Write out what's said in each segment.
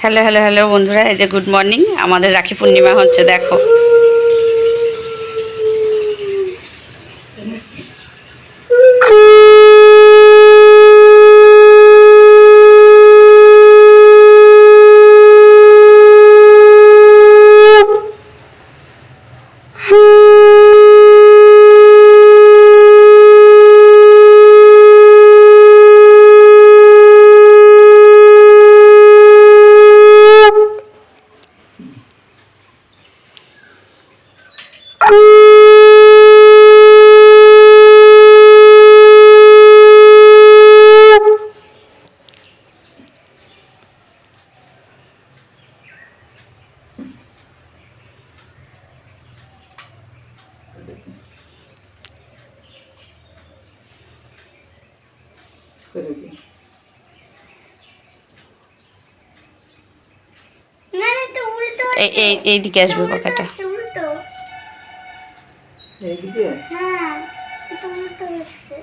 Hello hello hello বন্ধুরা এই যে গুড মর্নিং আমাদের রাখি পূর্ণিমা হচ্ছে দেখো। এই এই এইদিকে আসবে পাখাটা। এইদিকে? হ্যাঁ এটা উল্টো হচ্ছে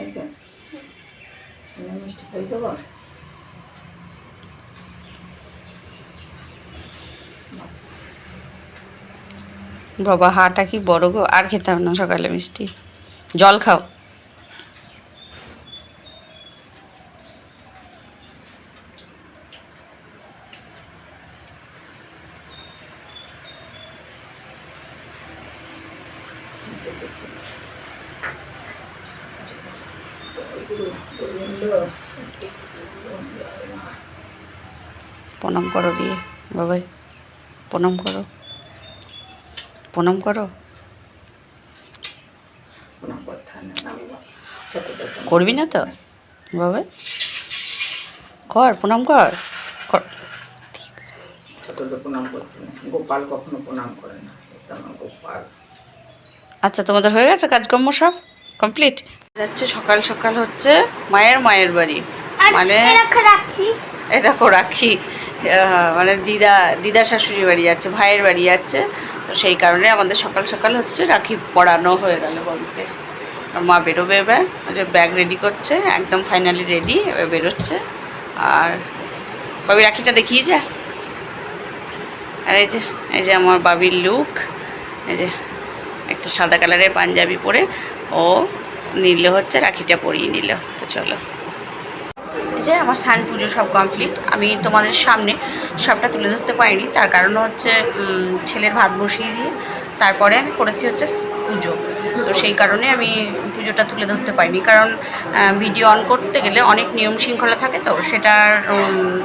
এই তো এবার মিষ্টি খাই দেবো বাবা, হাটা কি বড় গো? আর খেতাম না সকালে মিষ্টি। জল খাও। প্রণাম করো দিয়ে বাবাই। প্রণাম করো। প্রণাম করো। বাবা। করবি না তো? বাবাই কর প্রণাম কর। কর। ছোটদের প্রণাম করতে গোপাল কখনো প্রণাম করে না। গোপাল। আচ্ছা তোমাদের হয়ে গেছে কাজকর্ম সব? কমপ্লিট? যাচ্ছে সকাল সকাল হচ্ছে মায়ের মায়ের বাড়ি। মানে এই দেখো রাখি। আহ, মানে দিদা দিদা শাশুড়ি বাড়ি যাচ্ছে ভাইয়ের বাড়ি যাচ্ছে। সেই কারণে আমাদের সকাল সকাল হচ্ছে রাখি পড়ানো হয়ে গেল বলতে। আর মা বেরোবে এবার যে ব্যাগ রেডি করছে, একদম ফাইনালি রেডি এবার বেরোচ্ছে। আর বাবি রাখিটা দেখিয়ে যা। আর এই যে এই যে আমার বাবির লুক এই যে একটা সাদা কালারের পাঞ্জাবি পরে, ও নিল হচ্ছে, রাখিটা পরিয়ে নিল। তো চলো। এই যে আমার স্নান পুজো সব কমপ্লিট আমি তোমাদের সামনে সবটা তুলে ধরতে পারিনি। তার কারণ হচ্ছে ছেলের ভাত বসিয়ে দিয়ে তারপরে আমি করেছি হচ্ছে পুজো। তো সেই কারণে আমি পুজোটা তুলে ধরতে পারিনি। কারণ ভিডিও অন করতে গেলে অনেক নিয়ম শৃঙ্খলা থাকে তো সেটা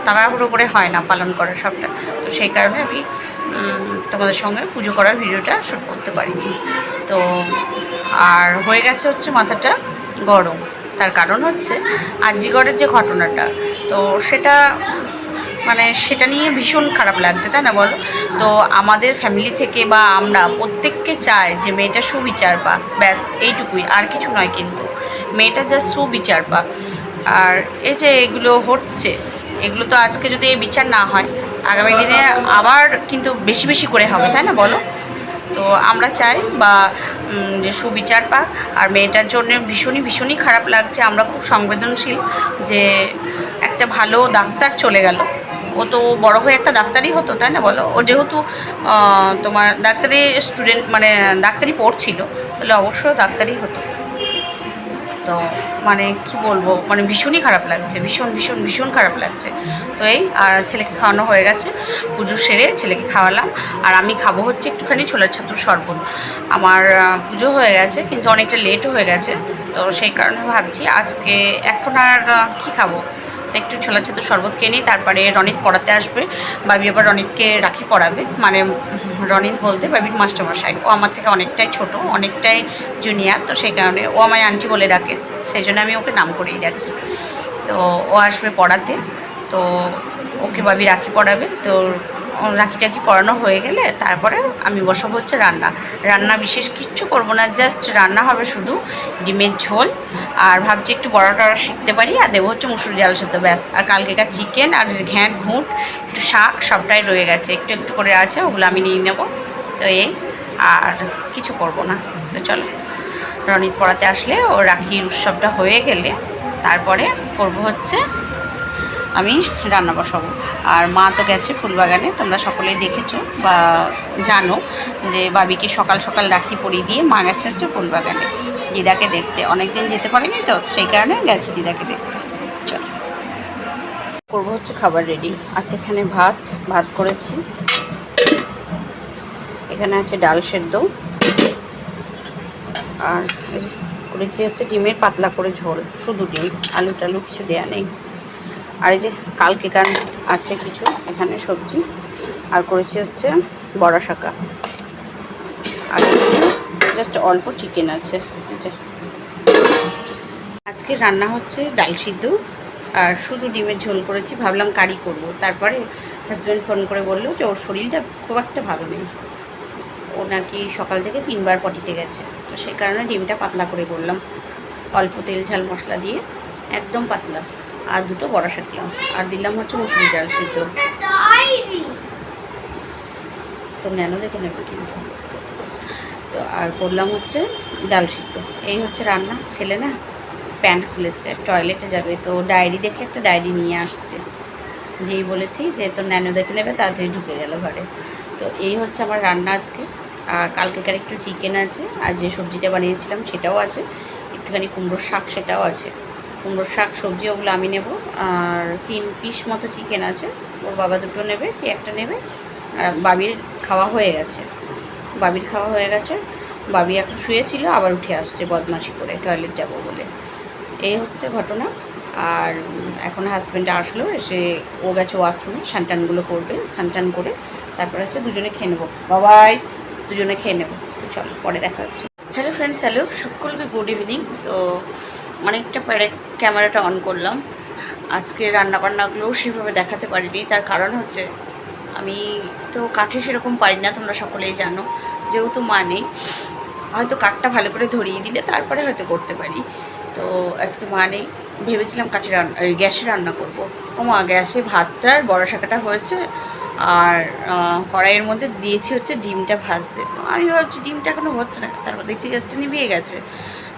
তাড়াহুড়ো করে হয় না পালন করা সবটা। তো সেই কারণে আমি তোমাদের সঙ্গে পুজো করার ভিডিওটা শ্যুট করতে পারিনি। তো আর হয়ে গেছে হচ্ছে মাথাটা গরম। তার কারণ হচ্ছে আজিগড়ের যে ঘটনাটা, তো সেটা মানে সেটা নিয়ে ভীষণ খারাপ লাগছে, তাই না বলো? তো আমাদের ফ্যামিলি থেকে বা আমরা প্রত্যেককে চাই যে মেয়েটা সুবিচার পাক, ব্যাস এইটুকুই, আর কিছু নয় কিন্তু। মেয়েটা যা সুবিচার পাক। আর এই যে এগুলো হচ্ছে, এগুলো তো আজকে যদি এই বিচার না হয়, আগামী দিনে আবার কিন্তু বেশি বেশি করে হবে, তাই না বলো? তো আমরা চাই বা যে সুবিচার পাক, আর মেয়েটার জন্য ভীষণই ভীষণই খারাপ লাগছে। আমরা খুব সংবেদনশীল যে একটা ভালো ডাক্তার চলে গেল। ও তো বড় হয়ে একটা ডাক্তারই হতো, তাই না বলো? ও যেহেতু তোমার ডাক্তারি স্টুডেন্ট মানে ডাক্তারি পড়ছিল, তাহলে অবশ্যই ডাক্তারই হতো। তো মানে কি বলব মানে ভীষণই খারাপ লাগছে, ভীষণ ভীষণ ভীষণ খারাপ লাগছে। তো এই, আর ছেলেকে খাওয়ানো হয়ে গেছে, পুজো সেরে ছেলেকে খাওয়ালাম, আর আমি খাব হচ্ছে একটুখানি ছোলার ছাতুর শরবত। আমার পুজো হয়ে গেছে, কিন্তু অনেকটা লেটও হয়ে গেছে, তো সেই কারণে ভাবছি আজকে এখন আর কী খাব? একটু ছোলা ছাতু শরবত খেয়ে নিই তারপরে রনিত পড়াতে আসবে। বাবি আবার রনিতকে রাখি পড়াবে। মানে রনিত বলতে বাবির মাস্টারমশাই। ও আমার থেকে অনেকটাই ছোট, অনেকটাই জুনিয়ার তো সেই কারণে ও আমায় আন্টি বলে ডাকে। সেই জন্য আমি ওকে নাম করেই রাখি তো ও আসবে পড়াতে। তো ওকে বাবি রাখি পড়াবে। তো রাখি টাখি পড়ানো হয়ে গেলে তারপরে আমি বসাবো হচ্ছে রান্না। রান্না বিশেষ কিচ্ছু করব না জাস্ট রান্না হবে শুধু ডিমের ঝোল। আর ভাবছি একটু বড় টড়া শিখতে পারি, আর দেবো হচ্ছে মুসুর ডাল সেদ্ধ, ব্যাস। আর কালকেকার চিকেন আর ঘ্যাঁট, ঘুঁট, একটু শাক, সবটাই রয়ে গেছে। একটু একটু করে আছে, ওগুলো আমি নিয়ে নেব। তো এই, আর কিছু করব না। তো চলো, রনিত পড়াতে আসলে ও রাখির উৎসবটা হয়ে গেলে তারপরে করব হচ্ছে আমি রান্না বসাবো। আর মা তো গেছে ফুলবাগানে, তোমরা সকলেই দেখেছ বা জানো যে বাবিকে সকাল সকাল রাখি পরিয়ে দিয়ে মা গেছে হচ্ছে ফুলবাগানে। দিদাকে দেখতে। অনেক দিন যেতে পারেনি তো, সেই কারণে গেছে দিদাকে দেখতে। চলো। করব হচ্ছে খাবার রেডি। আছে এখানে ভাত ভাত করেছি। এখানে আছে ডাল সেদ্ধ। আর করেছি হচ্ছে ডিমের পাতলা করে ঝোল। শুধু ডিম, আলু টালু কিছু দেয়া নেই। আর এই যে কালকে কান আছে কিছু, এখানে সবজি, আর করেছি হচ্ছে বড়া শাকা আর জাস্ট অল্প চিকেন আছে আজকে রান্না হচ্ছে ডাল সিদ্ধ, আর শুধু ডিমের ঝোল করেছি, ভাবলাম কারি করব। তারপরে হাজব্যান্ড ফোন করে বলল যে ওর শরীরটা খুব একটা ভালো নেই। ও নাকি সকাল থেকে তিনবার পটিতে গেছে। তো সেই কারণে ডিমটা পাতলা করে করলাম অল্প তেল ঝাল মশলা দিয়ে, একদম পাতলা। আর দুটো বড়া শাকলাম আর দিলাম হচ্ছে মুসুরি ডাল সিদ্ধ। তো ন্যানো দেখে নেবে কিন্তু। তো আর করলাম হচ্ছে ডাল সিদ্ধ। এই হচ্ছে রান্না। ছেলে না প্যান্ট খুলেছে, টয়লেটে যাবে। তো ডায়েরি দেখে একটা ডায়েরি নিয়ে আসছে। যেই বলেছি যে তোর ন্যানো দেখে নেবে, তাড়াতাড়ি ঢুকে গেল ঘরে। তো এই হচ্ছে আমার রান্না আজকে। আর কালকেকার একটু চিকেন আছে, আর যে সবজিটা বানিয়েছিলাম সেটাও আছে। একটুখানি কুমড়োর শাক সেটাও আছে। কুমড়োর শাক, সবজি ওগুলো আমি নেব। আর তিন পিস মতো চিকেন আছে। ওর বাবা দুটো নেবে, কি একটা নেবে। আর বাবির খাওয়া হয়ে গেছে। বাবির খাওয়া হয়ে গেছে। বাবি এখন শুয়েছিল, আবার উঠে আসছে বদমাশি করে টয়লেট যাব বলে। এই হচ্ছে ঘটনা। আর এখন হাজব্যান্ড আসলো, এসে ও গেছে ওয়াশরুমে সানটানগুলো করবে সানটান করে তারপরে হচ্ছে দুজনে খেয়ে নেব। বাবাই, দুজনে খেয়ে নেব। তো চলো, পরে দেখা হচ্ছে। হ্যালো ফ্রেন্ডস হ্যালো সকলকে গুড ইভিনিং তো অনেকটা পরে ক্যামেরাটা অন করলাম। আজকে রান্নাবান্নাগুলোও সেভাবে দেখাতে পারিনি। তার কারণ হচ্ছে, আমি তো কাঠে সেরকম পারি না, তোমরা সকলেই জানো। যেহেতু মা নেই, হয়তো কাঠটা ভালো করে ধরিয়ে দিলে তারপরে হয়তো করতে পারি। তো আজকে মা নেই, ভেবেছিলাম কাঠে রান্না গ্যাসে রান্না করব। ও মা, গ্যাসে ভাতটা আর বড়া শাকাটা হয়েছে। আর কড়াইয়ের মধ্যে দিয়েছি হচ্ছে ডিমটা ভাজতে। আমি ভাবছি, ডিমটা এখনও হচ্ছে না। তারপর দেখছি গ্যাসটা নিভিয়ে গেছে।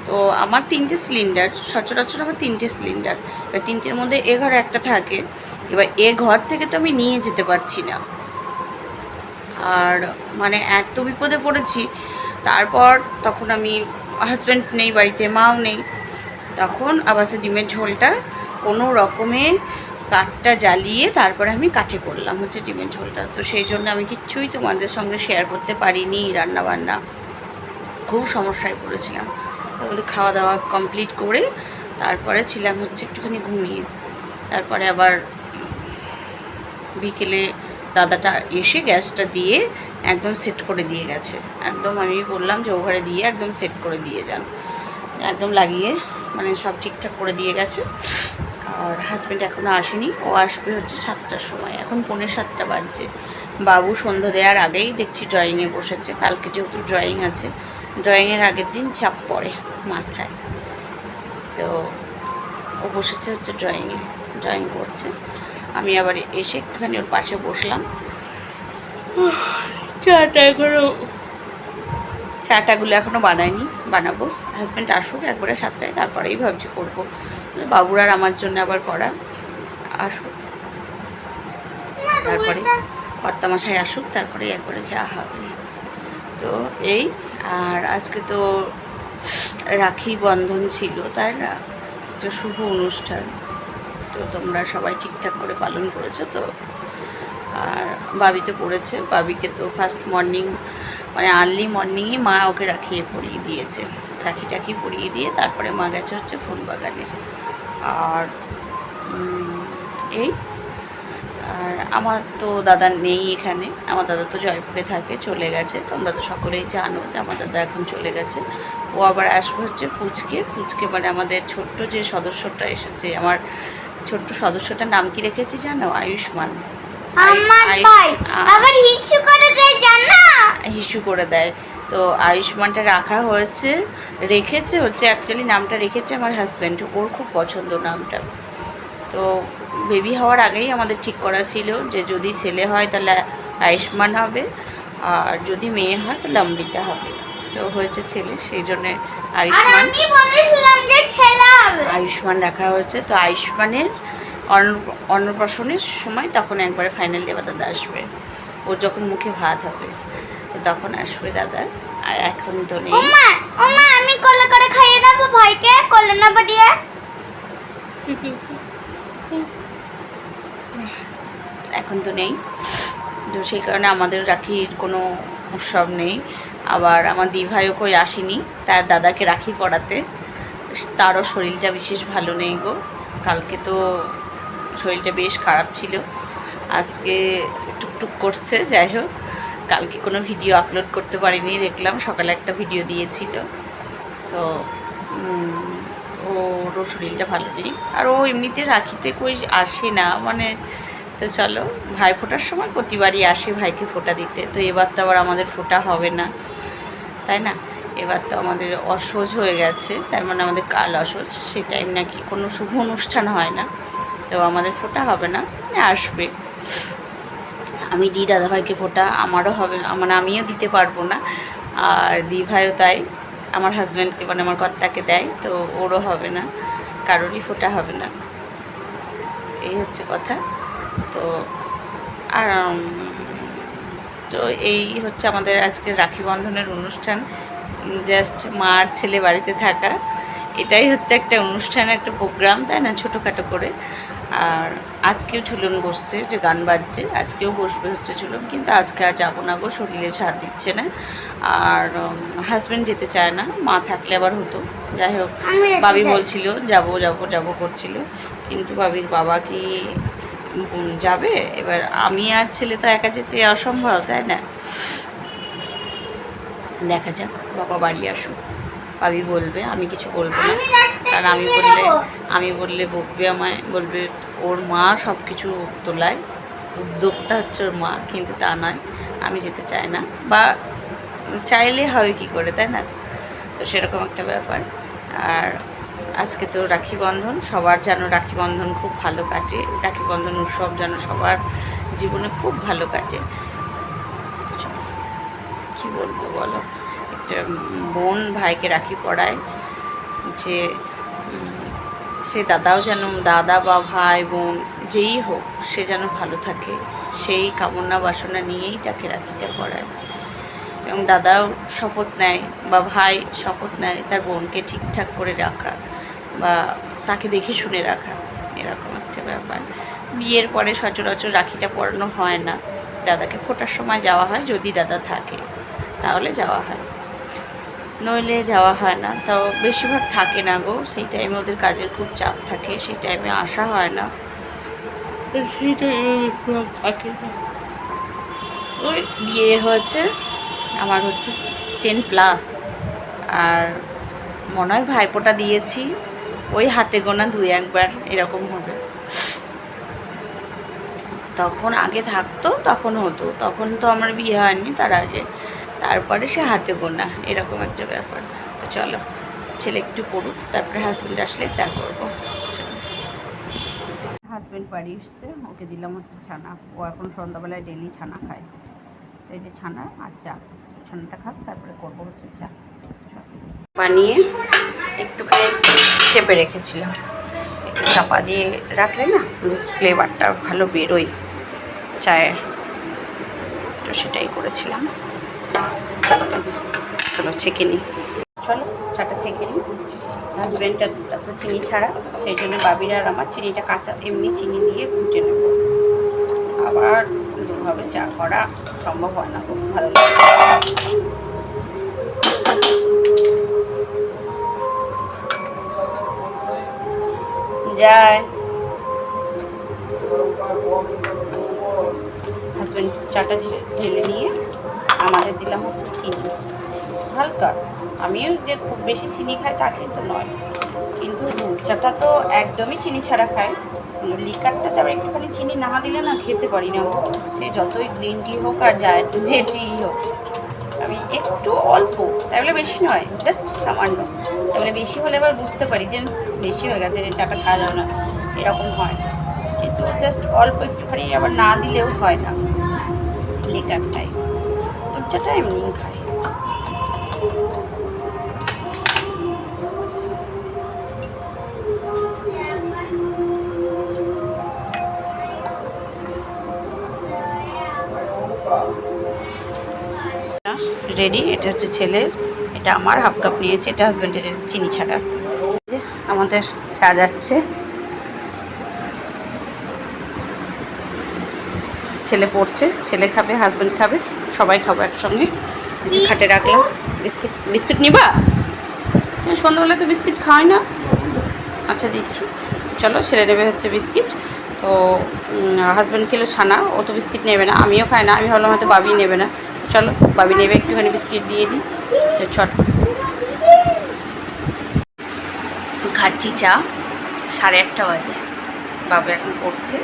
তো আমার তিনটে সিলিন্ডার, সচরাচর আমার তিনটে সিলিন্ডার। এবার তিনটের মধ্যে এ ঘরে একটা থাকে। এবার এ ঘর থেকে তো আমি নিয়ে যেতে পারছি না। আর মানে এত বিপদে পড়েছি। তারপর তখন আমি হাজব্যান্ড নেই, বাড়িতে মাও নেই। তখন আবার সে ডিমের ঝোলটা কোনো রকমে কাঠটা জ্বালিয়ে তারপরে আমি কাঠে করলাম হচ্ছে ডিমের ঝোলটা। তো সেই জন্য আমি কিচ্ছুই তোমাদের সঙ্গে শেয়ার করতে পারিনি রান্না বান্না খুব সমস্যায় পড়েছিলাম। তারপরে খাওয়া দাওয়া কমপ্লিট করে তারপরে ছিলাম হচ্ছে একটুখানি ঘুমিয়ে। তারপরে আবার বিকেলে দাদাটা এসে গ্যাসটা দিয়ে একদম সেট করে দিয়ে গেছে। একদম আমি বললাম যে ওভারে দিয়ে একদম সেট করে দিয়ে যান। একদম লাগিয়ে মানে সব ঠিকঠাক করে দিয়ে গেছে। আর হাজব্যান্ড এখনও আসেনি। ও আসবে হচ্ছে সাতটার সময়। এখন পৌনে সাতটা বাজছে। বাবু সন্ধ্যা দেওয়ার আগেই দেখছি ড্রয়িংয়ে বসেছে। কালকে যেহেতু ড্রয়িং আছে। ড্রয়িংয়ের আগের দিন চাপ পড়ে মাথায়। তো ও বসেছে হচ্ছে ড্রয়িংয়ে ড্রয়িং করছে। আমি আবার এসে একটুখানি ওর পাশে বসলাম। চাটা এখনও চাটাগুলো এখনও বানাইনি বানাবো। হাজব্যান্ড আসুক একবারে সাতটায় তারপরেই ভাবছি করব। বাবুর আর আমার জন্য আবার করা আসুক। তারপরে কর্তামশাই আসুক তারপরে একবারে যা হবে। তো এই আর আজকে তো রাখি বন্ধন ছিল, তাই না? তো শুভ অনুষ্ঠান। তো তোমরা সবাই ঠিকঠাক করে পালন করেছ তো? আর বাবি তো পড়েছে বাবিকে তো ফার্স্ট মর্নিং মানে আর্লি মর্নিংয়ে মা ওকে রাখিয়ে পরিয়ে দিয়েছে। রাখি টাখি পরিয়ে দিয়ে তারপরে মা গেছে হচ্ছে ফুল বাগানে আর এই আর আমার তো দাদা নেই এখানে আমার দাদা তো জয়পুরে থাকে চলে গেছে। তোমরা তো সকলেই জানো যে আমার দাদা এখন চলে গেছে। ও আবার আসবে হচ্ছে পুচকে। পুচকে মানে আমাদের ছোট্ট যে সদস্যটা এসেছে আমার ছোট্ট সদস্যটার নাম কি রেখেছি জানো? আয়ুষ্মান। আমার আয়ুষ- আবার হিসু করে দেয় জানা? হিসু করে দেয়। তো আয়ুষ্মানটা রাখা হয়েছে রেখেছে হচ্ছে অ্যাকচুয়ালি নামটা রেখেছে আমার হাজব্যান্ড ওর খুব পছন্দ নামটা। তো বেবি হওয়ার আগেই আমাদের ঠিক করা ছিল যে যদি ছেলে হয় তাহলে আয়ুষ্মান হবে আর যদি মেয়ে হয় তাহলে অমৃতা হবে। তো হয়েছে ছেলে সেই জন্যে আয়ুষ্মান। আমি বলেছিলাম যে ছেলে হবে। আয়ুষ্মান রাখা হয়েছে তো আয়ুষ্মানের অন্ন- অন্নপ্রাশনের সময় তখন একবারে ফাইনাল দেবা দাদা আসবে। ওর যখন মুখে ভাত হবে তো তখন আসবে দাদা। আর এখন তো নেই। আমি কোলে করে খাইয়ে দেবো ভাইকে কোলে নেব দিয়ে এখন তো নেই। তো সেই কারণে আমাদের রাখির কোনো উৎসব নেই। আবার আমার দিভাইও কই আসেনি, তার দাদাকে রাখি পড়াতে তারও শরীরটা বিশেষ ভালো নেই গো। কালকে তো শরীরটা বেশ খারাপ ছিল। আজকে টুকটুক করছে, যাই হোক। কালকে কোনো ভিডিও আপলোড করতে পারিনি, দেখলাম সকালে একটা ভিডিও দিয়েছিল। তো ওরও শরীরটা ভালো নেই। আর ও এমনিতে রাখিতে কই আসে না মানে তো চলো, ভাই ফোটার সময় প্রতিবারই আসে ভাইকে ফোটা দিতে। তো এবার তো আবার আমাদের ফোটা হবে না, তাই না? এবার তো আমাদের অসহজ হয়ে গেছে, তার মানে আমাদের কাল অসহজ সেই টাইম নাকি কোনো শুভ অনুষ্ঠান হয় না। তো আমাদের ফোটা হবে না মানে আসবে। আমি দিই দাদাভাইকে ফোটা, আমারও হবে মানে আমিও দিতে পারব না। আর দি ভাইও তাই, আমার হাজব্যান্ডকে মানে আমার কর্তাকে দেয়, তো ওরও হবে না, কারোরই ফোটা হবে না। এই হচ্ছে কথা। তো আর তো এই হচ্ছে আমাদের আজকে রাখি বন্ধনের অনুষ্ঠান। জাস্ট মা আর ছেলে বাড়িতে থাকা। এটাই হচ্ছে একটা অনুষ্ঠান একটা প্রোগ্রাম তাই না? ছোটোখাটো করে। আর আজকেও ঝুলন বসছে যে গান বাজছে। আজকেও বসবে হচ্ছে ঝুলন কিন্তু আজকে আর যাব না গো শরীরে সাথ দিচ্ছে না। আর হাজব্যান্ড যেতে চায় না মা থাকলে আবার হতো। যাই হোক বাবি। বলছিল যাব যাব যাব করছিল। কিন্তু বাবির বাবা কি যাবে। এবার আমি আর ছেলে তো একা যেতে অসম্ভব তাই না? দেখা যাক বাবা বাড়ি আসুক। বাবি বলবে আমি কিছু বলব না। কারণ আমি বললে আমি বললে বকবে আমায় বলবে ওর মা সব কিছু তোলায়। উদ্যোক্তা হচ্ছে ওর মা কিন্তু তা নয় আমি যেতে চাই না। বা চাইলে হবে কি করে তাই না? তো সেরকম একটা ব্যাপার। আর আজকে তো রাখি বন্ধন, সবার যেন রাখি বন্ধন খুব ভালো কাটে। রাখি বন্ধন উৎসব যেন সবার জীবনে খুব ভালো কাটে। কি বলব বলো? একটা বোন ভাইকে রাখি পড়ায় যে সে দাদাও যেন, দাদা বা ভাই, বোন যেই হোক, সে যেন ভালো থাকে, সেই কামনা বাসনা নিয়েই তাকে রাখিতে পড়ায়। এবং দাদাও শপথ নেয় বা ভাই শপথ নেয় তার বোনকে ঠিকঠাক করে রাখা। বা তাকে দেখে শুনে রাখা এরকম একটা ব্যাপার। বিয়ের পরে সচরাচর রাখিটা পরানো হয় না। দাদাকে ফোটার সময় যাওয়া হয় যদি দাদা থাকে তাহলে যাওয়া হয়। নইলে যাওয়া হয় না। তাও বেশিরভাগ থাকে না গো। সেই টাইমে ওদের কাজের খুব চাপ থাকে সেই টাইমে আসা হয় না। সেই টাইমে বেশিরভাগ থাকে না। ওই বিয়ে হচ্ছে আমার হচ্ছে টেন প্লাস আর মনে হয় ভাইপোটা দিয়েছি। ওই হাতে গোনা দুই একবার এরকম হবে। তখন আগে থাকতো তখন হতো। তখন তো আমার বিয়ে হয়নি তার আগে। তারপরে সে হাতে গোনা এরকম একটা ব্যাপার। তো চলো ছেলে একটু পড়ুক তারপরে হাজব্যান্ড আসলে চা করব। হাজব্যান্ড বাড়ি এসছে ওকে দিলাম হচ্ছে ছানা। ও এখন সন্ধ্যাবেলায় ডেলি ছানা খায়। তো এই যে ছানা আর চা। ছানাটা খাক তারপরে করব হচ্ছে চা। বানিয়ে একটুখানি চেপে রেখেছিলাম। একটু চাপা দিয়ে রাখলে না ফ্লেভারটা ভালো বেরোয় চায়ের। তো সেটাই করেছিলাম। চলো ছেঁকে নিই। চলো, চাটা ছেঁকে নিই। হাজব্যান্ডটা তো চিনি ছাড়া, সেই জন্য বাবির আর আমার চিনিটা কাঁচা, এমনি চিনি দিয়ে ঘুটে নেব। আবার দুভাবে চা করা সম্ভব হয় না, খুব ভালো লাগে। যায়। চাটা ঝে- ঢেলে নিয়ে আমাদের দিলাম হচ্ছে চিনি। হালকা। আমিও যে খুব বেশি চিনি খাই তা কিন্তু নয়। কিন্তু দুধ চাটা তো একদমই চিনি ছাড়া খাই। লিকারটাতে আবার একটুখানি চিনি না দিলে না খেতে পারি না গো। সে যতই গ্রিন টি হোক আর যা যে টি হোক। আমি একটু অল্প তাহলে বেশি নয় জাস্ট সামান্য। তাহলে বেশি হলে এবার বুঝতে পারি যে বেশি হয়ে গেছে, যে চাটা খাওয়া যাবে না। এরকম হয়। কিন্তু জাস্ট অল্প একটুখানি আবার না দিলেও হয় না। লিকারটাই দুধ চাটা এমনিই খাই। রেডি, এটা হচ্ছে ছেলে এটা আমার হাফ কাপ নিয়েছে এটা হাজব্যান্ডের চিনি ছাড়া। যে আমাদের চা যাচ্ছে। ছেলে পড়ছে ছেলে খাবে হাজব্যান্ড খাবে সবাই খাব একসঙ্গে। খাটে রাখলাম। বিস্কুট বিস্কুট নিবা? সন্ধ্যাবেলা তো বিস্কিট খাওয়াই না। আচ্ছা দিচ্ছি। চলো ছেলে নেবে হচ্ছে বিস্কিট। তো হাজব্যান্ড খেলো ছানা ও তো বিস্কিট নেবে না আমিও খাই না আমি ভাবলাম হয়তো বাবি নেবে না। চলো বাবি নেবে একটুখানি বিস্কিট দিয়ে দিই। তো চট খাচ্ছি চা সাড়ে একটা বাজে। বাবু এখন পড়ছে।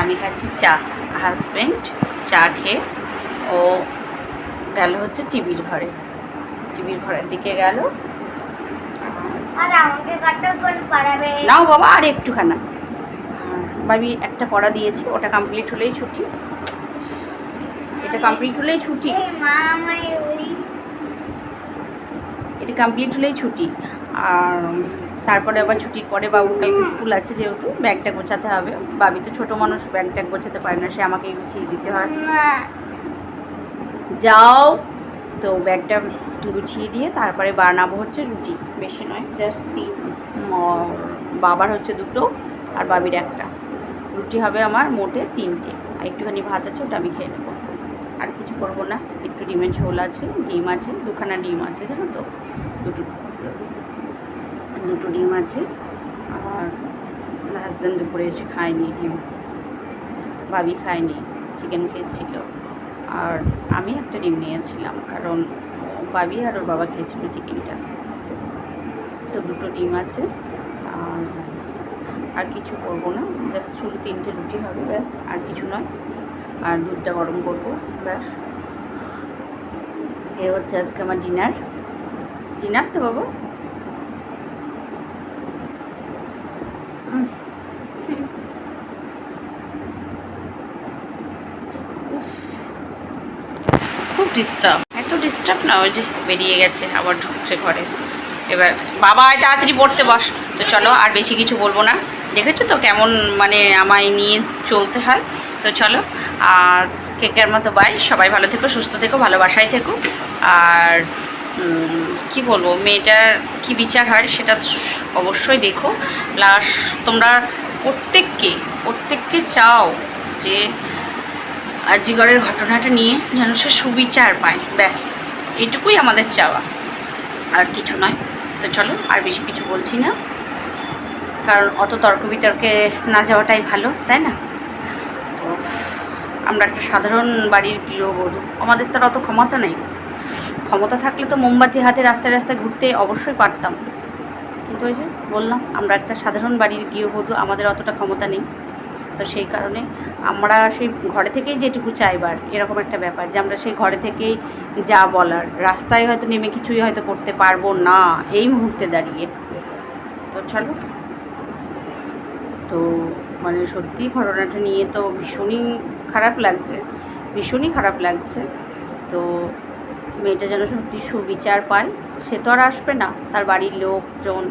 আমি খাচ্ছি চা। হাজব্যান্ড চা খেয়ে ও গেল হচ্ছে টিভির ঘরে। টিভির ঘরের দিকে গেল। নাও বাবা আর একটুখানা। বাবি একটা পড়া দিয়েছি। ওটা কমপ্লিট হলেই ছুটি। এটা কমপ্লিট হলেই ছুটি। এটা কমপ্লিট হলেই ছুটি। আর তারপরে আবার ছুটির পরে বাবুর কালকে স্কুল আছে যেহেতু ব্যাগটা গোছাতে হবে। বাবি তো ছোটো মানুষ ব্যাগ ট্যাগ গোছাতে পারে না সে আমাকেই গুছিয়ে দিতে হয়। যাও তো ব্যাগটা গুছিয়ে দিয়ে তারপরে বানাবো হচ্ছে রুটি বেশি নয় জাস্ট তিন। বাবার হচ্ছে দুটো আর বাবির একটা। রুটি হবে আমার মোটে তিনটে আর একটুখানি ভাত আছে ওটা আমি খেয়ে নেব। আর কিছু করব না। একটু ডিমের ঝোল আছে, ডিম আছে, দুখানা ডিম আছে, জানো তো? দুটো দুটো ডিম আছে। আর হাজব্যান্ড দুপুরে এসে খায়নি ডিম। ভাবি খায়নি চিকেন খেয়েছিল। আর আমি একটা ডিম নিয়েছিলাম, কারণ বাবি আর ওর বাবা খেয়েছিল চিকেনটা। তো দুটো ডিম আছে, আর আর কিছু করব না। জাস্ট শুধু তিনটে রুটি হবে, ব্যাস, আর কিছু নয়। আর দুধটা গরম করব, ব্যাস। এ হচ্ছে আজকে আমার ডিনার। ডিনার তো বাবু? খুব ডিস্টার্ব এত ডিস্টার্ব না, ওই যে বেরিয়ে গেছে, আবার ঢুকছে ঘরে। এবার বাবা তাড়াতাড়ি পড়তে বস। তো চলো, আর বেশি কিছু বলব না। দেখেছ তো কেমন মানে আমায় নিয়ে চলতে হয়? তো চলো কেকের মতো বাই সবাই ভালো থেকো, সুস্থ থেকো, ভালোবাসায় থেকো। আর কি বলব, মেয়েটার কি বিচার হয় সেটা অবশ্যই দেখো। প্লাস তোমরা প্রত্যেককে প্রত্যেককে চাও যে আজিগড়ের ঘটনাটা নিয়ে যেন সে সুবিচার পায়। ব্যাস এইটুকুই আমাদের চাওয়া। আর কিছু নয়। তো চলো, আর বেশি কিছু বলছি না। কারণ অত তর্ক বিতর্কে না যাওয়াটাই ভালো, তাই না? আমরা একটা সাধারণ বাড়ির গৃহবধূ আমাদের তো আর অত ক্ষমতা নেই। ক্ষমতা থাকলে তো মোমবাতি হাতে রাস্তায় রাস্তায় ঘুরতে অবশ্যই পারতাম। কিন্তু ওই যে বললাম, আমরা একটা সাধারণ বাড়ির গৃহবধূ আমাদের অতটা ক্ষমতা নেই। তো সেই কারণে আমরা সেই ঘরে থেকেই যেটুকু চাইবার, এরকম একটা ব্যাপার যে আমরা সেই ঘরে থেকেই যা বলার। রাস্তায় হয়তো নেমে কিছুই হয়তো করতে পারব না, এই মুহূর্তে দাঁড়িয়ে। তো চলো। তো মানে সত্যি ঘটনাটা নিয়ে তো ভীষণই খারাপ লাগছে, ভীষণই খারাপ লাগছে। তো মেয়েটা যেন সত্যি সুবিচার পায়, সে তো আর আসবে না। তার বাড়ির লোকজন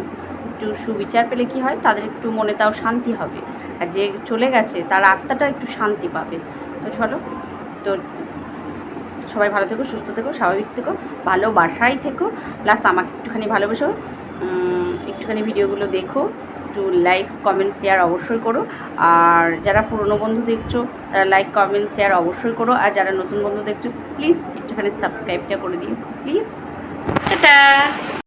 একটু সুবিচার পেলে কি হয়? তাদের একটু মনে তাও শান্তি হবে। আর যে চলে গেছে, তার আত্মাটা একটু শান্তি পাবে। তো চলো, তো সবাই ভালো থেকো, সুস্থ থেকো, স্বাভাবিক থেকো ভালোবাসাই থেকো। প্লাস আমাকে একটুখানি ভালোবেসো একটুখানি ভিডিওগুলো দেখো। একটু লাইক কমেন্ট শেয়ার অবশ্যই করো। আর যারা পুরনো বন্ধু দেখছ, তারা লাইক কমেন্ট শেয়ার অবশ্যই করো। আর যারা নতুন বন্ধু দেখছ প্লিজ একটুখানি সাবস্ক্রাইবটা করে দিও। প্লিজ